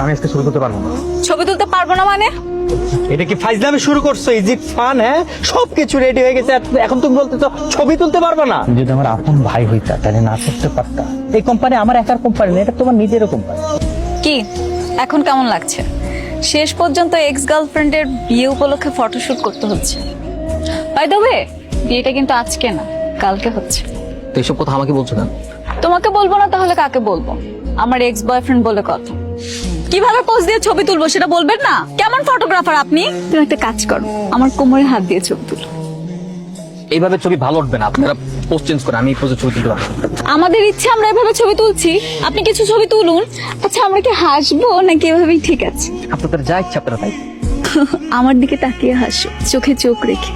আমি আজকে শুরু করতে পারব না। ছবি তুলতে পারব না মানে? এটা কি ফাইজলামি শুরু করছ ইজ ইট ফান হ্যাঁ? সবকিছু রেডি হয়ে গেছে এখন তুমি বলতে তো ছবি তুলতে পারবে না। যদি আমার আপন ভাই হইতা তাহলে না করতে পারতা। এই কোম্পানি আমার একার কোম্পানি না এটা তোমার নিজেরও কোম্পানি কি? এখন কেমন লাগছে? শেষ পর্যন্ত এক্স গার্লফ্রেন্ডের বিয়ে উপলক্ষে ফটোশুট করতে হচ্ছে। বাই দ্য ওয়ে বিয়েটা কিন্তু আজকে না কালকে হচ্ছে। তো এইসব কথা আমাকে বলছো কেন? তোমাকে বলব না তাহলে কাকে বলব? আমার এক্স বয়ফ্রেন্ড বলে কথা। কীভাবে পোজ দিয়ে ছবি তুলবো সেটা বলবেন না? কেমন ফটোগ্রাফার আপনি? তুমি একটা কাজ করো আমার কোমরে হাত দিয়ে ছবি তুলো। এইভাবে ছবি ভালো উঠবে না আপনারা পোস্ট চেঞ্জ করে আমি পোজে ছবি না। আমাদের ইচ্ছে আমরা এভাবে ছবি তুলছি। আপনি কিছু ছবি তুলুন। আচ্ছা আমরা কি হাসবো নাকি এভাবেই ঠিক আছে? আপনাদের যা ইচ্ছা আপনারা তাই। আমার দিকে তাকিয়ে হাসো চোখে চোখ রেখে।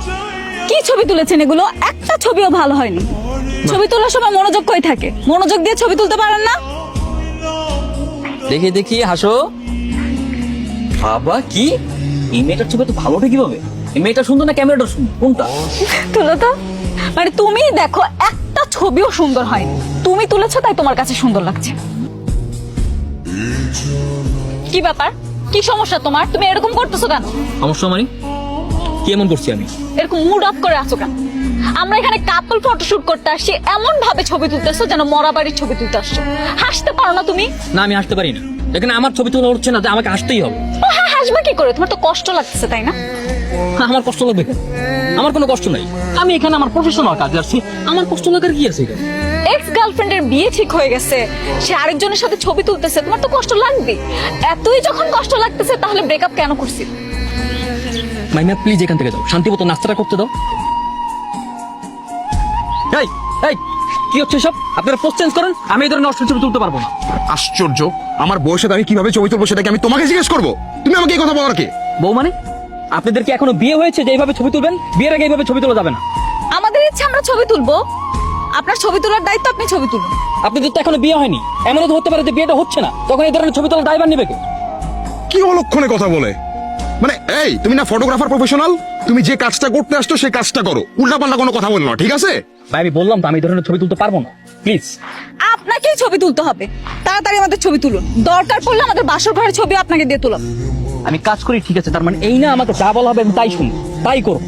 কি ছবি তুলেছেন এগুলো? একটা ছবিও ভালো হয়নি। ছবি তোলার সময় মনোযোগ কই থাকে? মনোযোগ দিয়ে ছবি তুলতে পারেন না? দেখি দেখি হাসো। বাবা কি? এই মেয়েটার ছবি তো ভালো ওঠে কীভাবে? এই মেয়েটা সুন্দর না ক্যামেরাটা সুন্দর? কোনটা? তুলো তো। মানে তুমি দেখো একটা ছবিও সুন্দর হয়নি। তুমি তুলেছো তাই তোমার কাছে সুন্দর লাগছে। কি ব্যাপার? কি সমস্যা তোমার? তুমি এরকম করতেছো কেন? সমস্যা মানে? কি এমন করছি আমি? এরকম মুড অফ করে আছো কেন? আমরা এখানে কাপল ফটোশুট করতে আসছি। এমন ভাবে ছবি তুলতেছো যেন মরা বাড়ির ছবি তুলতে আসছো। হাসতে পারো না তুমি? না আমি হাসতে পারি না। এখানে আমার ছবি তোলা উঠছে না যে আমাকে হাসতেই হবে। ও হ্যাঁ হাসবে কি করে? তোমার তো কষ্ট লাগতেছে তাই না? হ্যাঁ, আমার কষ্ট লাগবে কেন? আমার কোনো কষ্ট নাই। আমি এখানে আমার প্রফেশনাল কাজে আসছি আমার কষ্ট লাগার কি আছে এখানে? এক্স গার্লফ্রেন্ডের বিয়ে ঠিক হয়ে গেছে। সে আরেকজনের সাথে ছবি তুলতেছে। তোমার তো কষ্ট লাগবে এতই যখন কষ্ট লাগতেছে তাহলে ব্রেকআপ কেন করছি? মাইমা প্লিজ এখান থেকে যাও। শান্তি মতো নাস্তাটা করতে দাও। এই এই কি হচ্ছে সব আপনারা পোস্ট চেঞ্জ করেন আমি এই ধরনের অশ্লীল ছবি তুলতে পারব না। আশ্চর্য আমার বউয়ের সাথে আমি কীভাবে ছবি তুলবো সেটা কি আমি তোমাকে জিজ্ঞেস করব? তুমি আমাকে এই কথা বলার কে? বউ মানে? আপনাদের কি এখনও বিয়ে হয়েছে যে এইভাবে ছবি তুলবেন বিয়ের আগে এইভাবে ছবি তোলা যাবে না। আমাদের ইচ্ছে আমরা ছবি তুলবো। আপনার ছবি তোলার দায়িত্ব আপনি ছবি তুলুন। আপনাদের তো এখনও বিয়ে হয়নি। এমনও তো হতে পারে যে বিয়েটা হচ্ছে না। তখন এই ধরনের ছবি তোলা ড্রাইভার নেবে কে? কি অলক্ষণে কথা বলে? মানে এই তুমি না ফটোগ্রাফার প্রফেশনাল তুমি যে কাজটা করতে আসছো সেই কাজটা করো। উল্টা পাল্টা কোনো কথা বলো না ঠিক আছে? ভাই আমি বললাম তো আমি এই ধরনের ছবি তুলতে পারব না। প্লিজ আপনাকেই ছবি তুলতে হবে। তাড়াতাড়ি আমাদের ছবি তুলুন। দরকার পড়লে আমাদের বাসর ঘরের ছবি আপনাকে দিয়ে তুলাম। আমি কাজ করি ঠিক আছে তার মানে এই না আমাকে যা বলা হবে আমি তাই শুনি তাই করো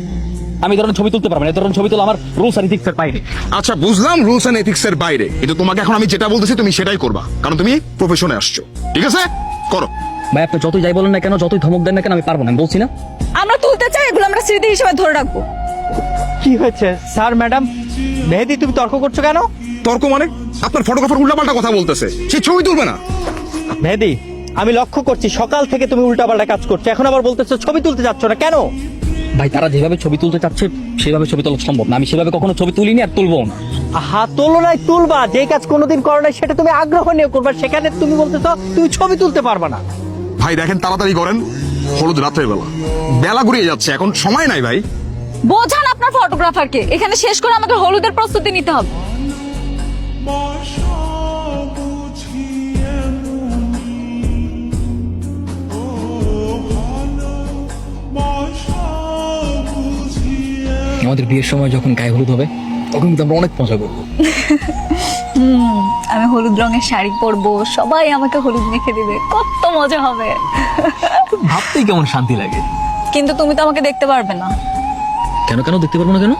আমি এই ধরনের ছবি তুলতে পারব না এই ধরনের ছবি তোলা আমার রুলস আর ইথিক্সের বাইরে। আচ্ছা বুঝলাম রুলস এন্ড এথিক্স এর বাইরে কিন্তু তোমাকে এখন আমি যেটা বলতেছি তুমি সেটাই করবা কারণ তুমি প্রফেশনে আসছো। ঠিক আছে? করো। ভাই আপনি যতই যাই বলেন না কেন যতই ধমক দেন না কেন আমি পারব না আমি বলছি না। আমরা তুলতে চাই এগুলো আমরা স্মৃতি হিসেবে ধরে রাখব। কি হয়েছে? স্যার ম্যাডাম মেহেদি তুমি তর্ক করছ কেন? তর্ক মানে? আপনার ফটোগ্রাফার উল্টা পাল্টা কথা বলতেছে। সে ছবি তুলবে না। মেহেদি আমি লক্ষ্য করছি সকাল থেকে তুমি উল্টাপাল্টা কাজ করছ। এখন আবার বলতেছো ছবি তুলতে যাচ্ছ না। কেন? ভাই তারা যেভাবে ছবি তুলতে চাচ্ছে সেভাবে ছবি তোলা সম্ভব না। আমি সেভাবে কখনো ছবি তুলিনি আর তুলবো না। হা তুলনায় তুলবা। যে কাজ কোনোদিন করো নাই সেটা তুমি আগ্রহ নিয়ে করবা। সেখানে তুমি বলতেছো তুমি ছবি তুলতে পারবা না। ভাই দেখেন তাড়াতাড়ি করেন। হলুদ রাত্রের বেলা। বেলা ঘুরিয়ে যাচ্ছে এখন সময় নাই ভাই। বোঝান আপনার ফটোগ্রাফারকে। এখানে শেষ করে আমাদের হলুদের প্রস্তুতি নিতে হবে। আমাদের বিয়ের সময় যখন গায়ে হলুদ হবে তখন কিন্তু আমরা অনেক মজা করব। আমি হলুদ রঙের শাড়ি পরবো সবাই আমাকে হলুদ মেখে দিবে। কত মজা হবে। ভাবতেই কেমন শান্তি লাগে। কিন্তু তুমি তো আমাকে দেখতে পারবে না। কেন কেন দেখতে পারব না কেন?